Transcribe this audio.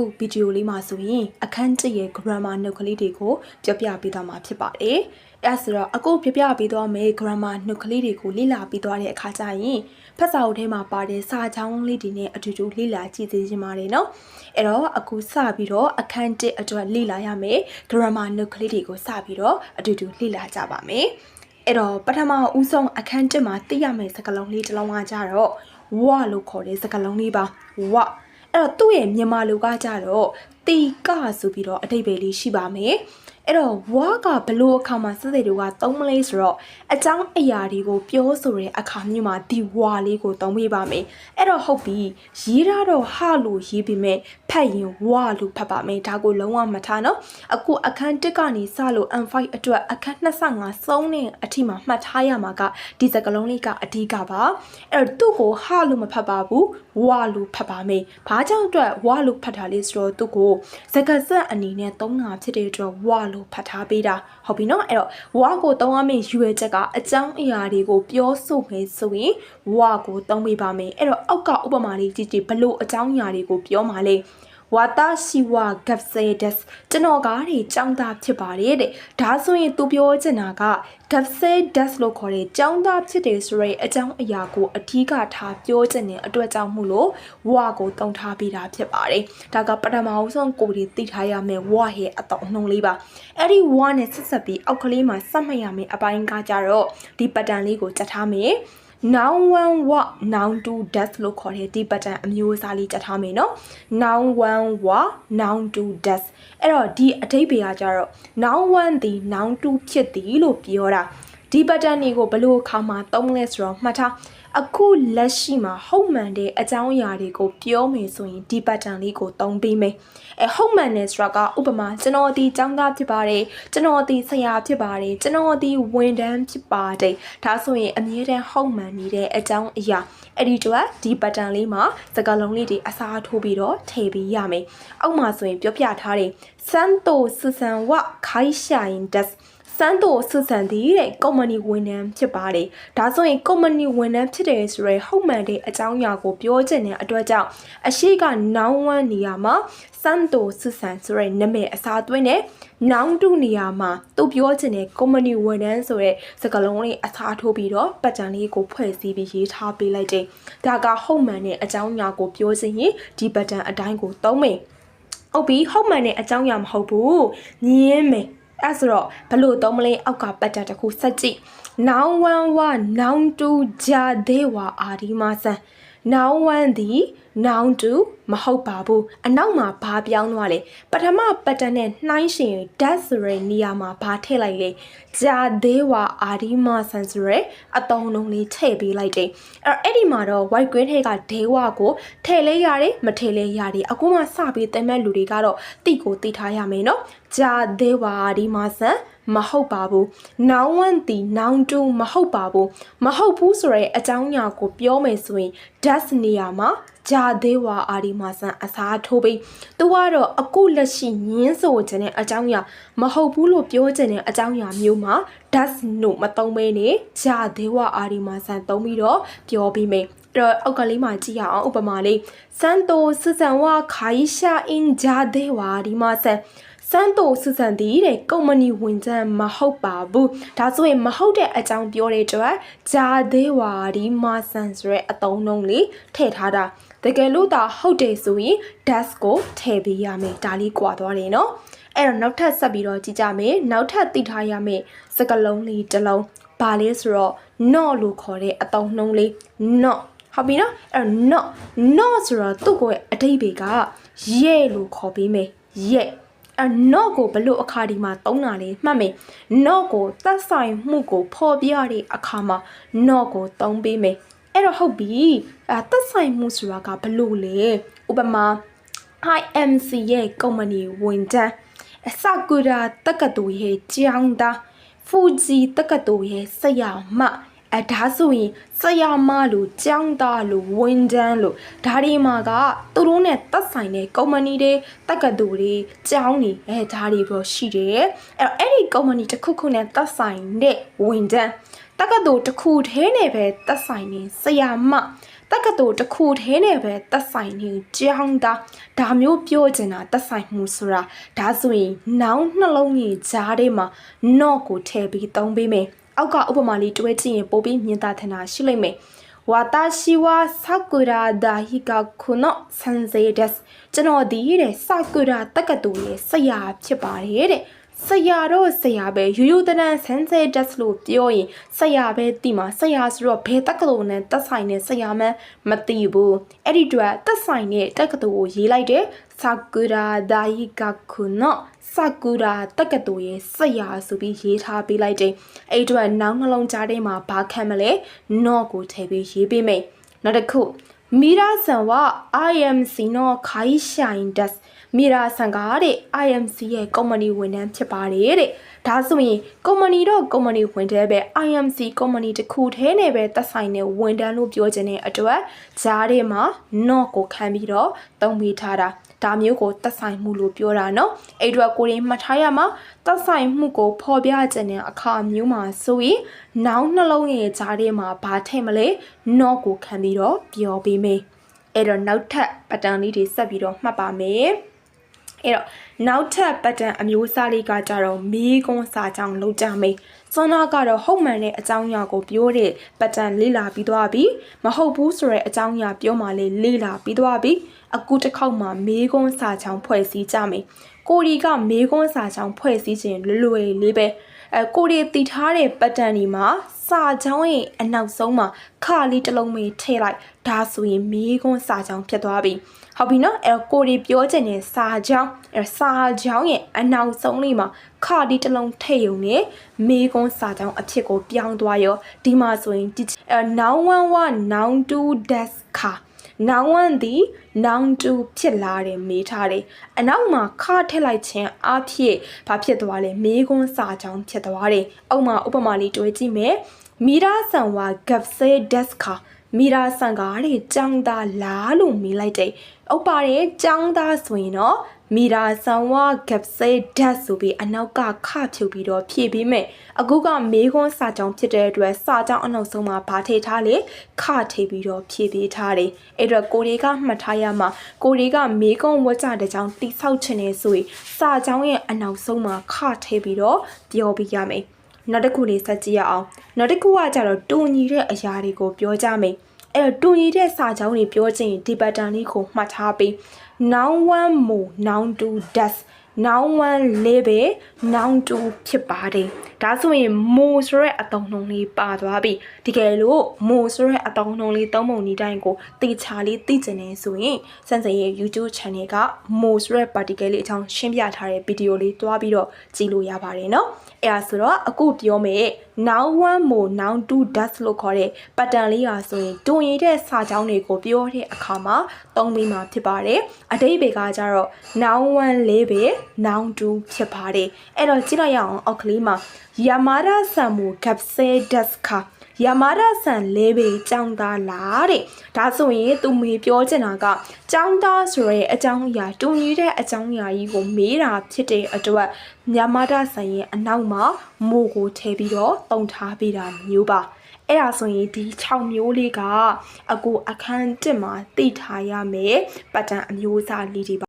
ခုဗီဒီယိုလေးမှာဆိုရင်အခန်းကျရဲ့ grammar နှုတ်ကလေးတွေကိုပြောပြပေးသွားမှာဖြစ်ပါတယ်။အဲဒါဆိုတော့အခုပြပြပေးသွားမယ့် grammar နှုတ်ကလေးတွေကိုလေ့လာပြီးသွားတဲ့အခါကျရင်ဖတ်စာအုပ်ထဲမှာပါတဲ့စာချောင်းလေးတွေနဲ့အတူတူလေ့လာကြည့်သေးချင်ပါတယ်နော်။အဲ့တော့အခုစပြီးတော့အခန်းကျအတွက်လေ့လာရမယ့် grammar နှုတ်ကလေးတွေကိုစပြီးတော့အတူတူလေ့လာကြပါမယ်။အဲ့တော့ပထမဦးဆုံးအခန်းကျမှာသိရမယ့်စကားလုံးလေးတစ်လုံးကကြတော့ဝလို့ခေါ်တဲ့စကားလုံးလေးပါဝ အဲ့တော့သူ့ရဲ့မြန်မာလူကကြတော့တီကဆိုပြီးတော့အတိတ်ပဲလေးရှိပါမယ် အဲ့တော့ဝါကဘလို့အခါမှာစစ်စစ်တွေကသုံးမလဲဆိုတော့အကြောင်းအရာတွေကိုပြောဆိုတဲ့အခါမျိုးမှာဒီဝါလေးကိုသုံးပေးပါမယ်အဲ့တော့ဟုတ်ပြီရေးရတော့ဟာလို့ရေးပြီးမဲ့ဖတ်ရင်ဝါလို့ဖတ်ပါမယ်ဒါကိုလုံးဝမထားနော်အခုအခန်း1ကနေစလို့ M5 အတွက်အခန်း25ဆုံးတဲ့အထိမှာမှတ်ထားရမှာကဒီစကလုံးလေးကအဓိကပါအဲ့တော့သူ့ကိုဟာလို့မဖတ်ပါဘူးဝါလို့ဖတ်ပါမယ်ဘာကြောင့်အတွက်ဝါလို့ဖတ်တာလဲဆိုတော့သူ့ကိုစကားဆက်အနေနဲ့သုံးတာဖြစ်တဲ့အတွက်ဝါလို့ဖတ်ထားပေးတာဟုတ်ပြီနော်အဲ့တော့ဝါကိုသုံးရမယ့်ရွယ်ချက်ကအကြောင်းအရာတွေကိုပြောဆိုမယ်ဆိုရင်ဝါကိုသုံးပေးပါမယ်အဲ့တော့အောက်ကဥပမာလေးကြည့်ကြည့်ဘလို့အကြောင်းအရာတွေကိုပြောမှာလဲ ဝါတာရှိဝါဂပ်ဆဲဒက်ကျွန်တော်ကားတွေចောင်းသားဖြစ်ပါတယ်တဲ့ဒါဆိုရင်သူပြောချင်တာကဂပ်ဆဲဒက်လို့ခေါ်တဲ့ចောင်းသားဖြစ်တယ်ဆိုရဲအကြောင်းအရာကိုအထီးကထားပြောချင်တဲ့အတွက်ကြောင့်မို့လို့ဝါကိုတုံထားပေးတာဖြစ်ပါတယ်ဒါကပထမအဆုံးကိုဒီသိထားရမယ်ဝါရဲ့အတော့နှုံလေးပါအဲ့ဒီဝါနဲ့ဆက်ဆက်ပြီးအောက်ကလေးမှာစက်မှတ်ရမယ်အပိုင်းကကြတော့ဒီပတန်လေးကိုကြက်ထားမယ် noun one what noun two death လို့ခေါ်တဲ့ဒီ pattern အမျိုးအစားလေးကြထားမယ်နော် noun one what noun two death အဲ့တော့ဒီအဓိပ္ပာယ်ကကြတော့ noun one သည် noun two ဖြစ်သည်လို့ပြောတာ ဒီ pattern တွေကိုဘယ်လိုအခါမှာသုံးလဲဆိုတော့မှတ်ထားအခုလက်ရှိမှာဟုတ်မှန်တဲ့အကြောင်းအရာတွေကိုပြောမယ်ဆိုရင်ဒီ pattern လေးကိုသုံးပေးမယ်အဲဟုတ်မှန်တဲ့ဆိုတာကဥပမာကျွန်တော်ဒီចောင်းသားဖြစ်ပါတယ်ကျွန်တော်ဒီဆရာဖြစ်ပါတယ်ကျွန်တော်ဒီဝန်ထမ်းဖြစ်ပါတယ်ဒါဆိုရင်အမြဲတမ်းဟုတ်မှန်နေတဲ့အကြောင်းအရာအဲ့ဒီတော့ဒီ pattern လေးမှာစကားလုံးလေးတွေအစားထိုးပြီးတော့ထည့်ပေးရမယ်အောက်မှာဆိုရင်ပြောပြထားတယ်စမ်းတိုစစံဝခိုင်းရှာရင် das စန်းတို့ဆူဆန်သည်တဲ့ကုမ္ပဏီဝန်ထမ်းဖြစ်ပါတယ်။ဒါဆိုရင်ကုမ္ပဏီဝန်ထမ်းဖြစ်တယ်ဆိုရဲဟုတ်မှန်တဲ့အကြောင်းအရာကိုပြောချင်တဲ့အတွက်ကြောင့်အရှိကနောင်ဝမ်းနေရာမှာစန်းတို့ဆူဆန်ဆိုရဲနာမည်အစားသွင်းတဲ့နောင်တူနေရာမှာသူပြောချင်တဲ့ကုမ္ပဏီဝန်ထမ်းဆိုတဲ့စကားလုံးလေးအစားထိုးပြီးတော့ပတ်ကြံလေးကိုဖွဲ့စည်းပြီးရေးထားပေးလိုက်တယ်။ဒါကဟုတ်မှန်တဲ့အကြောင်းအရာကိုပြောချင်ရင်ဒီပတ်တန်အတိုင်းကိုသုံးမယ်။ဟုတ်ပြီဟုတ်မှန်တဲ့အကြောင်းအရာမဟုတ်ဘူး။ညင်းမယ် အဲ့ဆိုတော့ဘလို့သုံးမလဲအောက်ကပတ်တာတစ်ခုဆက်ကြည့်နောင်ဝမ်ဝနောင်တူဂျာသေးဝါအာဒီမာဆန်နောင်ဝမ်သည်နောင်တူမဟုတ်ပါဘူးအနောက်မှာဘာပြောင်းသွားလဲပထမပတ်တန်နဲ့နှိုင်းရှင် dat ဆိုရယ်နေရာမှာဘာထည့်လိုက်လဲဂျာသေးဝါအာဒီမာဆန်ဆိုရယ်အတုံးလုံးလေးထည့်ပေးလိုက်တယ်အဲ့အဲ့ဒီမှာတော့ white green ထဲကဒေဝါကိုထည့်လဲရတယ်မထည့်လဲရတယ်အခုမှစပြီးတင်မဲ့လူတွေကတော့တိကိုတိထားရမယ်နော်ဂျာသေးဝါအာဒီမာဆန်မဟုတ်ပါဘူး။နောင်ဝန့်တီနောင်တူမဟုတ်ပါဘူး။မဟုတ်ဘူးဆိုရဲအကြောင်းအရာကိုပြောမယ်ဆိုရင် das နေရာမှာဂျာသေးဝါအာဒီမာဆန်အစားထိုးပြီးသူကတော့အခုလက်ရှိညင်းဆိုခြင်းတဲ့အကြောင်းအရာမဟုတ်ဘူးလို့ပြောခြင်းတဲ့အကြောင်းအရာမျိုးမှာ das နို့မသုံးမဲနဲ့ဂျာသေးဝါအာဒီမာဆန်သုံးပြီးတော့ပြောပြီးမယ်တော့အောက်ကလေးမှာကြည့်ရအောင်ဥပမာလေးစန်တိုစစံဝါခိုင်ရှာအင်ဂျာသေးဝါဒီမာဆန်စန်းတိုဆူဆန်တီးတဲ့ကုမ္ပဏီဝင်ကြမဟုတ်ပါဘူးဒါဆိုရင်မဟုတ်တဲ့အကြောင်းပြောတဲ့အတွက်ဂျာသေးဝါဒီမာဆန်ဆိုတဲ့အတုံးလုံးလေးထည့်ထားတာ တကယ်လို့ဒါဟုတ်တယ်ဆိုရင် das ကိုထည့်ပေးရမယ်ဒါလေးကွာသွားတယ်နော်အဲ့တော့နောက်ထပ်ဆက်ပြီးတော့ကြည့်ကြမယ်နောက်ထပ်သိထားရမယ်စကလုံးလေးတစ်လုံးဘာလဲဆိုတော့ not လို့ခေါ်တဲ့အတုံးနှုံးလေး not ဟုတ်ပြီနော်အဲ့တော့ not not ဆိုတော့သူ့ကိုအတိတ်တွေကရဲ့လို့ခေါ်ပေးမယ်ရဲ့အနော့ကိုဘလို့အခါဒီမှာသုံးတာလဲမှတ်မယ်နော့ကိုသက်ဆိုင်မှုကိုဖော်ပြတဲ့အခါမှာနော့ကိုသုံးပေးမယ် အဲ့တော့ဟုတ်ပြီအဲသက်ဆိုင်မှုဆိုတာကဘလို့လဲဥပမာ IMC ရဲ့ကုမ္ပဏီဝန်ထမ်းအစကူရာတက္ကသိုလ်ရဲ့ကျောင်းသားဖူဂျီတက္ကသိုလ်ရဲ့ဆရာမအဲဒါဆိုရင်ဆရာမလို့ကျောင်းသားလို့ဝန်ထမ်းလို့ဒါတွေမှာကသူတို့နဲ့သက်ဆိုင်တဲ့ကုမ္ပဏီတွေတက္ကသိုလ်တွေကျောင်းတွေအဲဒါတွေပြောရှိတယ်အဲ့တော့အဲ့ဒီကုမ္ပဏီတစ်ခုခုနဲ့သက်ဆိုင်တဲ့ဝန်ထမ်း တက္ကသိုလ်တစ်ခုထဲနဲ့ပဲသက်ဆိုင်နေဆရာမတတက္ကသိုလ်တစ်ခုထဲနဲ့ပဲသက်ဆိုင်နေကြောင်းသားဒါမျိုးပြောချင်တာသက်ဆိုင်မှုဆိုတာဒါဆိုရင်နောင်နှလုံးကြီးကြားထဲမှာနော့ကိုထည့်ပြီးသုံးပေးမယ်အောက်ကဥပမာလေးတွဲကြည့်ရင်ပိုပြီးမြင်သာထင်တာရှိလိမ့်မယ်ဝါတာရှိဝါဆာကူရာဒါဟီကာခုနောဆန်စေဒက်ကျွန်တော်ဒီတဲ့ဆာကူရာတက္ကသိုလ်ရဲ့ဆရာဖြစ်ပါတယ်တဲ့ ဆရာတော့ဆရာပဲယူယူတနန်ဆန်စေဒက်လို့ပြောရင်ဆရာပဲတိမှာဆရာဆိုတော့ဘယ်တက္ကသိုလ်နဲ့တက်ဆိုင်တဲ့ဆရာမှန်းမသိဘူးအဲ့ဒီအတွက်တက်ဆိုင်တဲ့တက္ကသိုလ်ကိုရေးလိုက်တယ်ဆာကူရာဒါဟီကာခုနောဆာကူရာတက္ကသိုလ်ရဲ့ဆရာဆိုပြီးရေးထားပေးလိုက်တယ်အဲ့ဒီအတွက်နောက်နှလုံးကြားထဲမှာဘာခံမလဲနော့ကိုထည့်ပြီးရေးပေးမယ်နောက်တစ်ခု မီရာဆန်ဝ IMC နော်ခိုင်ဆိုင်ဒက်မီရာဆန်ကတဲ့ IMC ရဲ့ကုမ္ပဏီဝန်ထမ်းဖြစ်ပါတယ်တဲ့ဒါဆိုရင်ကုမ္ပဏီတော့ကုမ္ပဏီဝန်ထမ်းပဲ IMC ကုမ္ပဏီတစ်ခုထဲနဲ့ပဲသက်ဆိုင်တဲ့ဝန်ထမ်းလို့ပြောခြင်းတဲ့အတွက်ဂျားထဲမှာ not ကိုခံပြီးတော့သုံးပေးထားတာ ဒါမျိုးကိုသက်ဆိုင်မှုလို့ပြောတာနော်အဲ့တော့ကိုရင်မှတ်ထားရမှာသက်ဆိုင်မှုကိုဖော်ပြခြင်းတဲ့အခါမျိုးမှာဆိုရင်နောင်နှလုံးရဲ့ကြားထဲမှာဘာထည့်မလဲနော့ကိုခံပြီးတော့ပြောပေးမယ်အဲ့တော့နောက်ထပ်ပတန်လေးတွေဆက်ပြီးတော့မှတ်ပါမယ်အဲ့တော့နောက်ထပ် pattern အမျိုးအစားလေးကကြတော့မေးခွန်းစာကြောင်းလောက်ကြမယ်။စွမ်းနာကတော့ဟုတ်မှန်တဲ့အကြောင်းအရာကိုပြောတဲ့ pattern လေ့လာပြီးသွားပြီ။မဟုတ်ဘူးဆိုတဲ့အကြောင်းအရာပြောမှလည်းလေ့လာပြီးသွားပြီ။ အခုတစ်ခေါက်မှာမီးကုန်းစာကြောင်းဖွဲ့စည်းကြမယ်ကိုရီကမီးကုန်းစာကြောင်းဖွဲ့စည်းခြင်းလွယ်လွယ်လေးပဲအဲကိုရီတည်ထားတဲ့ပတ်တန်ဒီမှာစာချောင်းရဲ့အနောက်ဆုံးမှာခါလေးတစ်လုံးမေးထည့်လိုက်ဒါဆိုရင်မီးကုန်းစာချောင်းဖြစ်သွားပြီဟုတ်ပြီနော်အဲ့တော့ကိုရီပြောချင်တဲ့စာချောင်းအဲ့စာချောင်းရဲ့အနောက်ဆုံးလေးမှာခါလေးတစ်လုံးထည့်ရုံနဲ့မီးကုန်းစာချောင်းအဖြစ်ကိုပြောင်းသွားရောဒီမှာဆိုရင်အဲ noun 1 1 noun 2 desk ခါ noun 1သည် noun 2ဖြစ်လာတယ်မေးထားတယ်အနောက်မှာခါထည့်လိုက်ခြင်းအဖြစ်ဘာဖြစ်သွားလဲမေးခွန်းစာချောင်းဖြစ်သွားတယ်အောက်မှာဥပမာလေးတွေ့ကြည့်မယ်မီရာဆန်ဝါဂပ်ဆေဒက်စကာ မီရာဆန်ကားတဲ့ចောင်းသားလားလို့မေးလိုက်တယ်ဥပပါတယ်ចောင်းသားဆိုရင်တော့မီရာဆန်ဝါဂပ်ဆေဒက်ဆိုပြီးအနောက်ကခဖြုတ်ပြီးတော့ဖြည့်ပေးမယ်အခုကမေးခွန်းစာကြောင်းဖြစ်တဲ့အတွက်စာကြောင်းအနောက်ဆုံးမှာဗာထည့်ထားလေခထိပ်ပြီးတော့ဖြည့်ပေးထားတယ်အဲ့တော့ကိုရီကမှတ်ထားရမှာကိုရီကမေးခွန်းဝတ်ကြတဲ့ကြောင်းတိဆောက်ခြင်းနေဆိုရင်စာကြောင်းရဲ့အနောက်ဆုံးမှာခထိပ်ပြီးတော့ပြောပြရမယ် နောက်တစ်ခုလေးဆက်ကြည့်ရအောင်နောက်တစ်ခုကကြတော့တူညီတဲ့အရာတွေကိုပြောကြမယ်အဲ့တော့တူညီတဲ့စာကြောင်းတွေပြောချင်ရင်ဒီပတ်တန်လေးကိုမှတ်ထားပြီး noun 1 mo noun 2 does noun 1 label noun 2ဖြစ်ပါတယ် ဒါဆိုရင် mo ဆိုတဲ့အတုံးနှုံလေးပါသွားပြီတကယ်လို့ mo ဆိုတဲ့အတုံးနှုံလေးသုံးပုံဒီတိုင်းကိုတေချာလေးသိကျင်နေဆိုရင်စံစရဲ့ YouTube channel က mo ဆိုတဲ့ particle လေးအကြောင်းရှင်းပြထားတဲ့ဗီဒီယိုလေးတွားပြီးတော့ကြည့်လို့ရပါတယ်เนาะအဲ့ဒါဆိုတော့အခုပြောမယ် noun 1 mo noun 2 does လို့ခေါ်တဲ့ pattern လေးရာဆိုရင်တွင်ရတဲ့စာကြောင်းတွေကိုပြောတဲ့အခါမှာသုံးပြီးမှဖြစ်ပါတယ်အတိတ်ဘေကကြတော့ noun 1လေးပဲ noun 2ဖြစ်ပါတယ်အဲ့တော့ကြည့်လိုက်ရအောင်အောက်ကလေးမှာ Yamada Samu Gapse Deska ယမာရဆန်လေးပေចောင်းသားလားတဲ့ဒါဆိုရင်သူမေပြောချင်တာကចောင်းသားဆိုရဲအကြောင်းအရာတူညီတဲ့အကြောင်းအရာကြီးကိုမေးတာဖြစ်တဲ့အတွက်ယမာရဆန်ရဲ့အနောက်မှာမို့ကိုထည့်ပြီးတော့တုံထားပေးတာမျိုးပါအဲ့ဒါဆိုရင်ဒီ6မျိုးလေးကအကိုအခန်း1မှာသိထားရမယ်ပတ်တန်အမျိုးအစားလေးတွေပါ